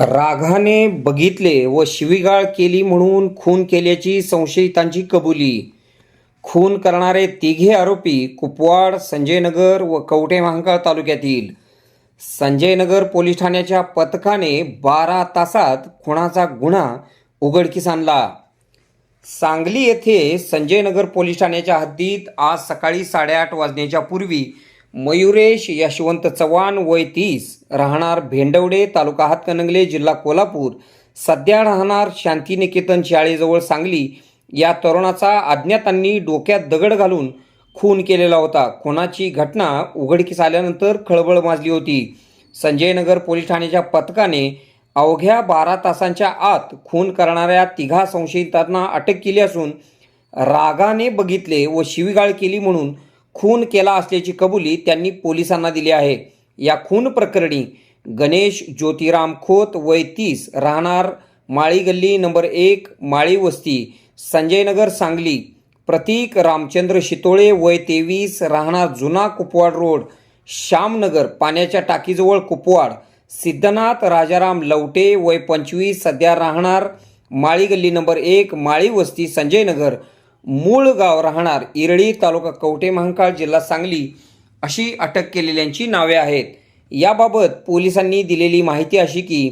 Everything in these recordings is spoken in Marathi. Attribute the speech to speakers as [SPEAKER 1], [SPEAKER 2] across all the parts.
[SPEAKER 1] राघाने बघितले व शिवीगाळ केली म्हणून खून केल्याची संशयितांची कबुली. खून करणारे तिघे आरोपी कुपवाड संजयनगर व कवठे महांकाळ तालुक्यातील. संजयनगर पोलीस ठाण्याच्या पथकाने बारा तासात खुणाचा गुन्हा उघडकीस आणला. सांगली येथे संजयनगर पोलीस ठाण्याच्या हद्दीत आज सकाळी साडेआठ वाजण्याच्या पूर्वी मयुरेश यशवंत चव्हाण वय तीस राहणार भेंडवडे तालुका हातकणंगले जिल्हा कोल्हापूर. सध्या राहणार शांतिनिकेतन शाळेजवळ सांगली. या तरुणाचा अज्ञातांनी डोक्यात दगड घालून खून केलेला होता. खुनाची घटना उघडकीस आल्यानंतर खळबळ माजली होती. संजयनगर पोलीस ठाण्याच्या पथकाने अवघ्या बारा तासांच्या आत खून करणाऱ्या तिघा संशयितांना अटक केली असून रागाने बघितले व शिवीगाळ केली म्हणून खून केला असल्याची कबुली त्यांनी पोलिसांना दिली आहे. या खून प्रकरणी गणेश ज्योतिराम खोत वय तीस राहणार माळी गल्ली नंबर एक माळी वस्ती संजयनगर सांगली. प्रतीक रामचंद्र शितोळे वय तेवीस राहणार जुना कुपवाड रोड श्यामनगर पाण्याच्या टाकीजवळ कुपवाड. सिद्धनाथ राजाराम लवटे वय पंचवीस सध्या राहणार माळी गल्ली नंबर एक माळी वस्ती संजयनगर. मूळ गाव राहणार इरळी तालुका कवठे महांकाळ जिल्हा सांगली अशी अटक केलेल्यांची नावे आहेत. याबाबत पोलिसांनी दिलेली माहिती अशी की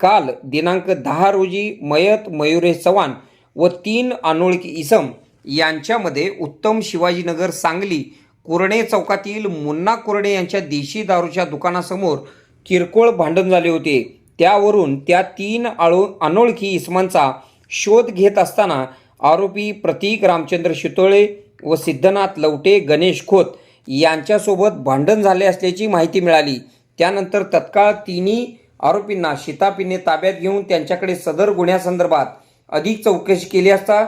[SPEAKER 1] काल दिनांक दहा रोजी मयत मयुरेश चव्हाण व तीन अनोळखी इसम यांच्यामध्ये उत्तम शिवाजीनगर सांगली कुरणे चौकातील मुन्ना कुरणे यांच्या देशी दारूच्या दुकानासमोर किरकोळ भांडण झाले होते. त्यावरून त्या तीन आळो अनोळखी इसमांचा शोध घेत असताना आरोपी प्रतीक रामचंद्र शितोळे व सिद्धनाथ लवटे गणेश खोत यांच्यासोबत भांडण झाले असल्याची माहिती मिळाली. त्यानंतर तत्काळ तिन्ही आरोपींना शितापीने ताब्यात घेऊन त्यांच्याकडे सदर गुन्ह्यासंदर्भात अधिक चौकशी केली असता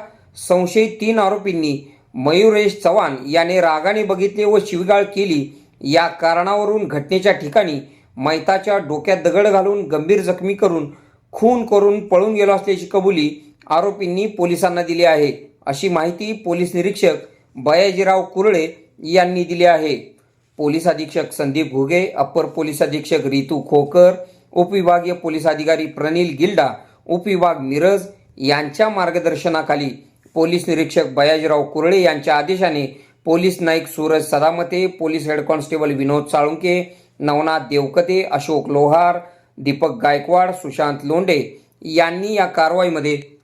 [SPEAKER 1] संशयित तीन आरोपींनी मयुरेश चव्हाण याने रागाने बघितले व शिवगाळ केली. या कारणावरून घटनेच्या ठिकाणी मैताच्या डोक्यात दगड घालून गंभीर जखमी करून खून करून पळून गेलो असल्याची कबुली आरोपींनी पोलिसांना दिली आहे. अशी माहिती पोलीस निरीक्षक बयाजीराव कुरळे यांनी दिली आहे. पोलीस अधीक्षक संदीप घुगे अप्पर पोलीस अधीक्षक रितू खोकर उपविभागीय पोलीस अधिकारी प्रनिल गिल्डा उपविभाग मिरज यांच्या मार्गदर्शनाखाली पोलीस निरीक्षक बयाजीराव कुरळे यांच्या आदेशाने police Naik Suraj Sadamate police head constable Vinod Salunke Navnath Devkate Ashok Lohar Deepak Gaikwad Sushant Londe यांनी या कारवाईमध्ये